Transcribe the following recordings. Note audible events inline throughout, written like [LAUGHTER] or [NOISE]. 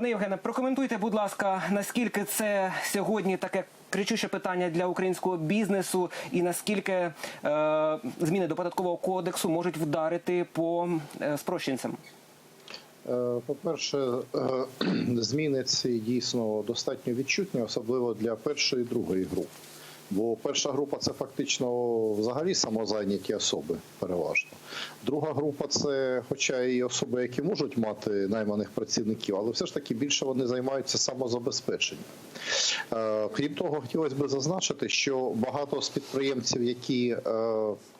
Пане Євгене, прокоментуйте, будь ласка, наскільки це сьогодні таке кричуще питання для українського бізнесу, і наскільки е, зміни до податкового кодексу можуть вдарити по е, спрощенцям? Е, По-перше, е, [CLEARS THROAT] зміни ці дійсно достатньо відчутні, особливо для першої і другої груп. Бо перша група це фактично взагалі самозайняті особи, переважно. Друга група це, хоча і особи, які можуть мати найманих працівників, але все ж таки більше вони займаються самозабезпеченням. Е, Крім того, хотілося б зазначити, що багато з підприємців, які е,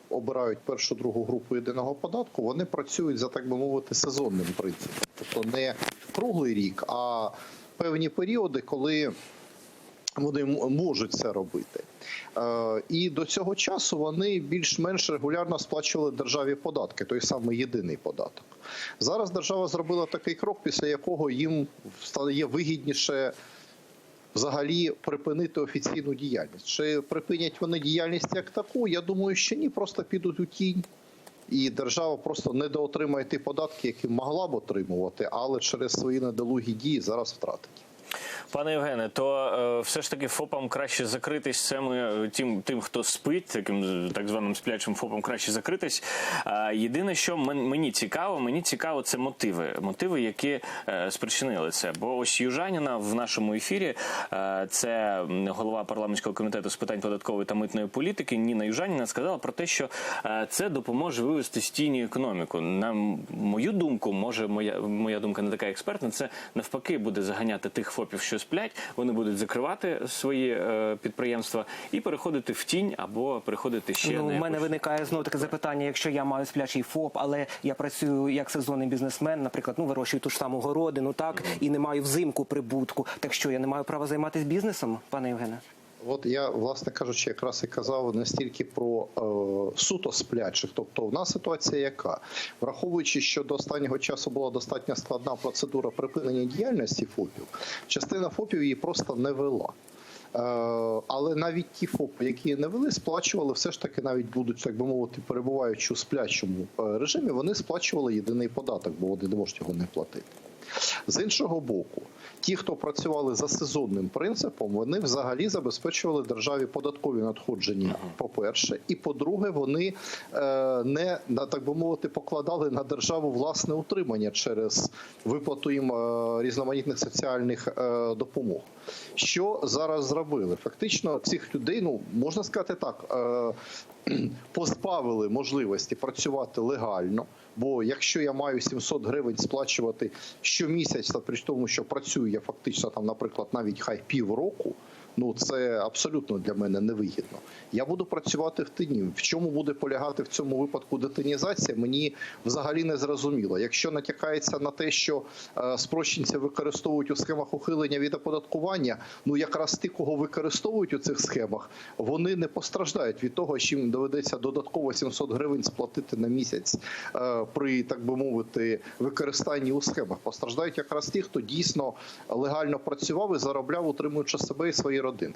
обирають першу другу групу єдиного податку, вони працюють за так би мовити сезонним принципом, тобто не круглий рік, а певні періоди, коли вони можуть це робити. Е, І до цього часу вони більш-менш регулярно сплачували державі податки, той самий єдиний податок. Зараз держава зробила такий крок, після якого їм стає вигідніше взагалі припинити офіційну діяльність. Чи припинять вони діяльність як таку? Я думаю, що ні, просто підуть у тінь. І держава просто недоотримає ті податки, які могла б отримувати, але через свої недолугі дії зараз втратить. Пане Євгене, то е, все ж таки ФОПам краще закритись цими е, тим, тим, хто спить, таким так званим сплячим ФОПам краще закритись. Єдине, що мені цікаво, мені цікаво, це мотиви. Мотиви, які е, спричинили це. Бо ось Южаніна в нашому ефірі, це голова парламентського комітету з питань податкової та митної політики. Ніна Южаніна сказала про те, що це допоможе вивести з економіку. На мою думку, може, моя моя думка не така експертна. Це навпаки буде заганяти тих ФОПів, що сплять. Вони будуть закривати свої е, підприємства і переходити в тінь або переходити ще ну, на у мене якусь- виникає знову таке запитання: якщо я маю сплячий ФОП, але я працюю як сезонний бізнесмен, наприклад, ну вирощую ту ж саму городину, так і не маю взимку прибутку. Так що я не маю права займатися бізнесом, пане Євгене? От я, власне кажучи, якраз і казав не стільки про е, суто сплячих. Тобто, в нас ситуація яка? Враховуючи, що до останнього часу була достатньо складна процедура припинення діяльності ФОПів, частина ФОПів її просто не вела. Е, Але навіть ті ФОПи, які не вели, сплачували, все ж таки, навіть будуть, так би мовити, перебуваючи у сплячому е, режимі, вони сплачували єдиний податок, бо вони не можуть його не платити. З іншого боку, ті, хто працювали за сезонним принципом, вони взагалі забезпечували державі податкові надходження. По-перше, і по-друге, вони е, не на так би мовити покладали на державу власне утримання через виплату їм е, різноманітних соціальних е, допомог. Що зараз зробили? Фактично, цих людей, ну можна сказати так. [CLEARS THROAT] Позбавили можливості працювати легально. Бо якщо я маю 700 гривень сплачувати щомісяця, при тому, що працюю я фактично там, наприклад, навіть хай півроку. Ну це абсолютно для мене невигідно. Я буду працювати в тині. В чому буде полягати в цьому випадку детинізація, мені взагалі не зрозуміло. Якщо натякається на те, що е, спрощенці використовують у схемах ухилення від оподаткування, ну якраз ті, кого використовують у цих схемах, вони не постраждають від того, що доведеться додатково 700 гривень сплатити на місяць е, при так би мовити використанні у схемах. Постраждають якраз ті, хто дійсно легально працював і заробляв, утримуючи себе і свої родини.